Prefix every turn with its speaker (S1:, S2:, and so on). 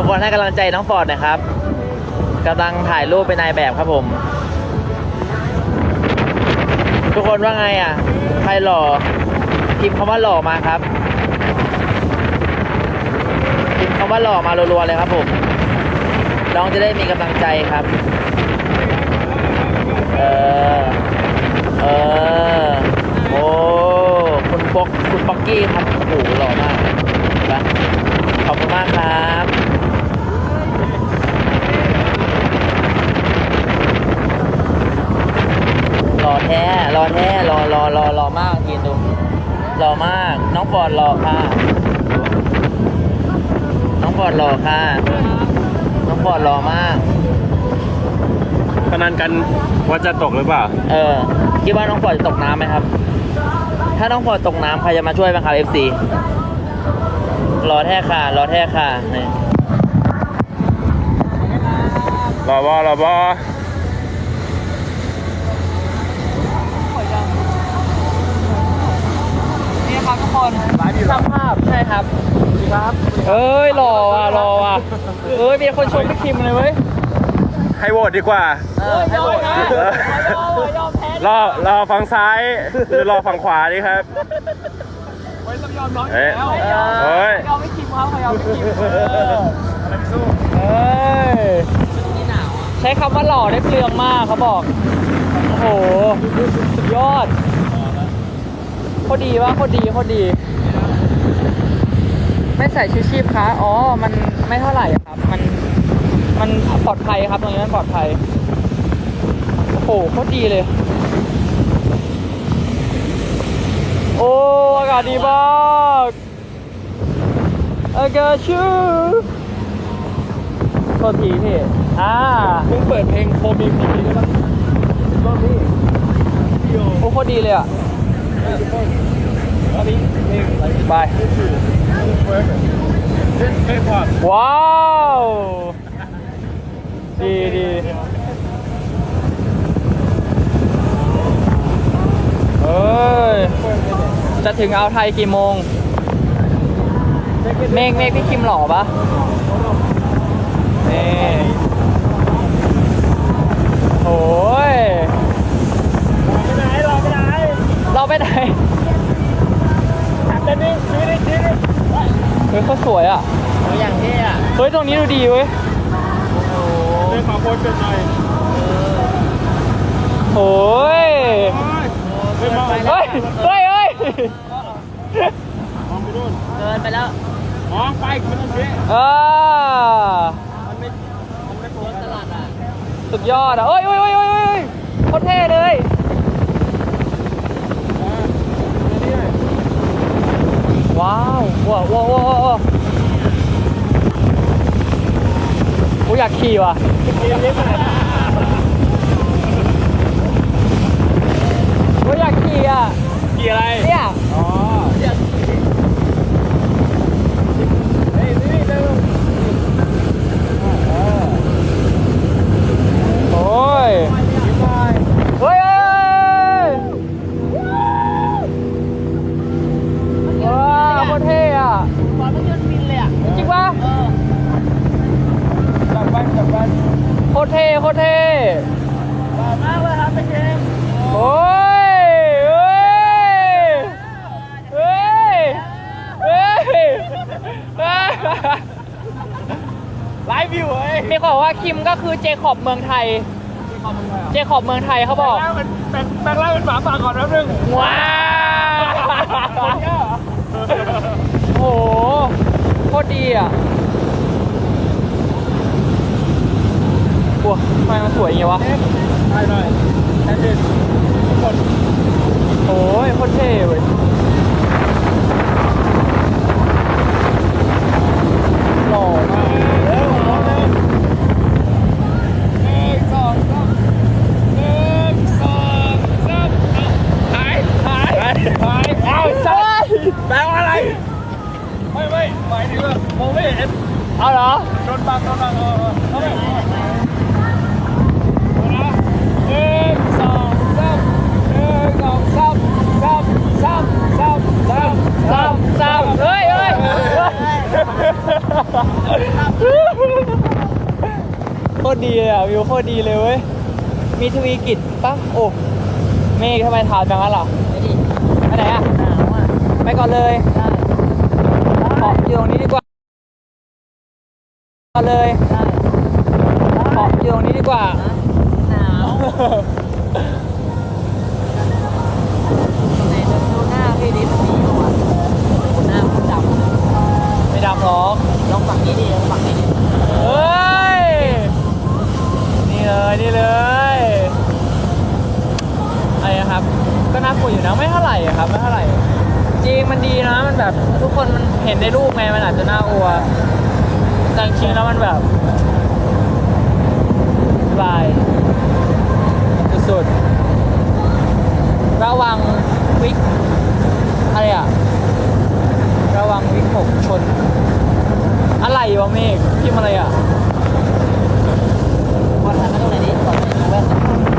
S1: ทุกคนให้กำลังใจน้องฟอร์ดนะครับกำลังถ่ายรูปเป็นนายแบบครับผม ทุกคนว่าไงอะ ใครหล่อพิมพ์คำว่าหล่อมาครับพิมพ์คำว่าหล่อมารัวๆเลยครับผม น้องจะได้มีกำลังใจครับ เออ เออ โอ้ คุณป๊อกคุณป๊อกกี้ครับโอ้โหหล่อมากนะขอบคุณมากครับ หล่อ แท้หล่อแท้หล่อหล่อหล่อหล่อมากกินดูหล่อมาก น้องฟอร์ดหล่อค่ะ น้องฟอร์ดหล่อค่ะ น้องฟอร์ดหล่อมาก
S2: พนันกันว่าจะตกหรือเปล่า
S1: เออคิดว่าน้องฟอร์ดจะตกน้ำไหมครับ ถ้าน้องฟอร์ดตกน้ำใครจะมาช่วยบ้างครับ FC รอแท้ค่ะ รอแท้ค่ะนี่
S2: รอบอรอบอ
S3: ครับทุกคน
S1: ช่างภาพใช่ครับครับเอ้ยหล่อว่ะหล่อว่ะเอ้ยมีคนชมพี่คิมเลยเว้ย
S2: ให้โหวตดีกว่า
S1: เออให้โหวตนะ
S2: เออ
S3: ยอมแพ้
S2: รอรอฝั่งซ้ายหรือรอฝั่งขวาดีครับ
S3: เฮ้ยต้องยอมน้อย
S2: เอ้ย
S3: แล้ว
S2: เฮ้ย
S3: ยอมไม่คิมครับเขายอมไม่คิม
S1: เอ้ยใช้คำว่าหล่อได้เปลืองมากเขาบอก โอ้โหสุดยอดโคตรดีวะโคตรดีโคตรดี ไม่ใส่ชูชีพคะอ๋อ มันไม่เท่าไหร่ครับ มันมันปลอดภัยครับตรงนี้มันปลอดภัยโอ้โหโคตรดีเลย โอ้อากาศดีมากอากาศชูโทษทีพี่อ่า
S3: มึงเปิดเพลงโคมีพีได้ปะก็นี่
S1: โอ้โคตรดีเลยอะ
S3: ไร
S1: บาย
S3: เพลงพอด
S1: ว้าวดีดีเอ้ยจะถึงอ่าวไทยกี่โมง เมฆเมฆพี่คิมหล่อปะนี่โอ้ย
S3: ไปไหนรอไปไหน
S1: เรา ไปไหน
S3: เต้นนี่ชีวิตชีวิต
S1: เฮ้ยเขาสวยอะ
S3: อย่างเท่อะ
S1: เฮ้ยตรงนี้ดูดีเว้ย
S3: เพลงมาโพสเป็นหน่อย
S1: โอ้ย
S3: เพลงมา
S1: เฮ้ยเฮ้ยเฮ้ย
S3: มองไปนู่น
S1: เดินไปแล้ว
S3: มองไปไม่ต้องเชื่อ
S1: อ
S3: มันไม่มันไม่โพสตลาดอะ
S1: สุดยอดอะเอ้ยเอ้ยเอ้ยเอ้ยเอ้ยโคตรเท่เลย ว้าวว้าวว้าวว้าวว้าวกูอยากขี่ว่ะกูอยากขี่อะ
S3: กี่อะไร
S1: เนี่ย
S3: อ๋อเฮ้ยนี่เร็ว
S1: โอ้ย เฮ้ยเฮ้ยว้าวโคตรเท่อะ
S3: บอลมันยืนบินเลยอะ
S1: จริงปะ
S3: เออจับบ้านจับบ้าน
S1: โค ตรเท่โคตรเท่
S3: ต่อมากเลยครับเป็นเกม
S1: โอ้ยเฮ้ยเฮ้ยเฮ้ยเฮ้ย
S3: ไลฟ์วิวเฮ้ย
S1: มีคนบอกว่าคิมก็คือเจคอบเมืองไทย เจคอบเมืองไทยเขาบอก
S3: แบงค์เป็นเป็นแบงค์ล่างเป็นหมาป่าก่อนแป๊บนึง
S1: ว้าวโอ้โหโคตรดีอะ ว้าทำไมมันสวยอย่างงี้วะ
S3: ใช่หน่อยแค่ดิกด
S1: โอ้ยโคตรเท่เว้ยหล่อมาก
S3: เร็วร้อนเลยหนึ่งสองสามหนึ่งสองสามหายหายหายเอา
S1: ใช่
S3: แปลว่าอะไร ไม่ไม่หมายถึงว่ามองไม่เห็น
S1: เอาเหรอ
S3: โดนบังโดนบังเออเออเข้าไปเอานะหนึ่งสองสามหนึ่งสองสามสามสามสามสาม
S1: สามสามเฮ้ยเฮ้ย โคตรดีเลยอะวิวโค ตรดีเลยเว้ย มีทวีกิจปะโอ้เมฆทำไมทานแบบนั้นล่ะ
S3: ไม่ดิ
S1: ไปไหนอะ
S3: หนาวอะ
S1: ไปก่อนเลย
S3: ได้
S1: ขออยู่ตรงนี้ดีกว่าก่อนเลย
S3: ได้
S1: ขออยู่ตรงนี้ดีกว่า
S3: หนาวไหนดูหน้าพี่ดิมันดีกว่าดูหน้ามันดำ
S1: ไม่ดำหรอก
S3: ลองฝั่งนี้ดิลองฝั่งนี้ดิ
S1: เฮ้ย นี่ เลยนี่เลยอะไรนะครับ ก็น่ากลัวอยู่นะไม่เท่าไหร่อะครับไม่เท่าไหร่ จริงมันดีนะมันแบบทุกคนมันเห็นในรูปไงมันอาจจะน่ากลัวแต่จริงแล้วมันแบบสบายสุดๆระวังวิกอะไรอะระวังวิกหกชน อะไรวะเมฆพิมพ์อะไรอะ Power na ano, naliit pa. Power na.